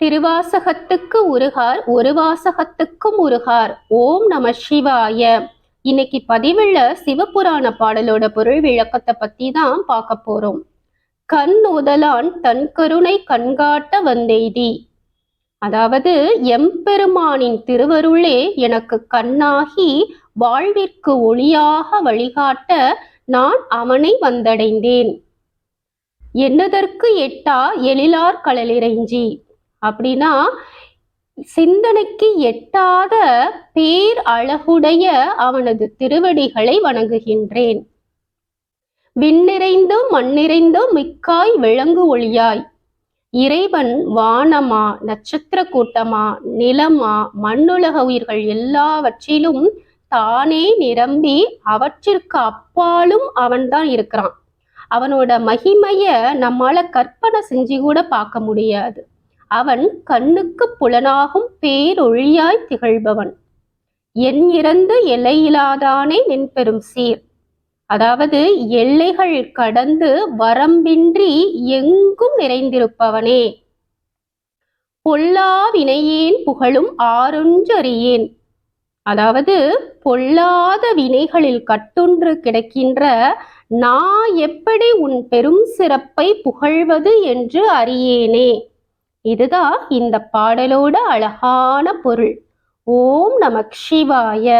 திருவாசகத்துக்கு உருகார் ஒரு வாசகத்துக்கும் உருகார். ஓம் நம சிவாய. இன்னைக்கு பதிவுள்ள சிவபுராண பாடலோட பொருள் விளக்கத்தை பத்தி தான் பார்க்க போறோம். கண் உதலான் தன் கருணை கண்காட்ட வந்தெய்தி. அதாவது எம்பெருமானின் திருவருளே எனக்கு கண்ணாகி வாழ்விற்கு ஒளியாக வழிகாட்ட நான் அவனை வந்தடைந்தேன். என்னதற்கு எட்டா எழிலார் கடலிறைஞ்சி அப்படின்னா சிந்தனைக்கு எட்டாத பேர் அழகுடைய அவனது திருவடிகளை வணங்குகின்றேன். விண்ணிறைந்தும் மண்ணிறைந்தும் மிக்காய் விளங்கு ஒளியாய். இறைவன் வானமா நட்சத்திர கூட்டமா நிலமா மண்ணுலக உயிர்கள் எல்லாவற்றிலும் தானே நிரம்பி அவற்றிற்கு அப்பாலும் அவன்தான் இருக்கிறான். அவனோட மகிமைய நம்மால கற்பனை செஞ்சு கூட பார்க்க முடியாது. அவன் கண்ணுக்கு புலனாகும் பேரொழியாய் திகழ்பவன். என் இறந்து எல்லையிலாதானே நின் பெரும் சீர். அதாவது எல்லைகள் கடந்து வரம்பின்றி எங்கும் நிறைந்திருப்பவனே. பொல்லா வினையேன் புகழும் ஆறொன்றறியேன் அதாவது பொல்லாத வினைகளில் கட்டுன்று கிடக்கின்ற நான் எப்படி உன் பெரும் சிறப்பை புகழ்வது என்று அறியேனே. இதுதான் இந்த பாடலோட அழகான பொருள். ஓம் நமக் சிவாய.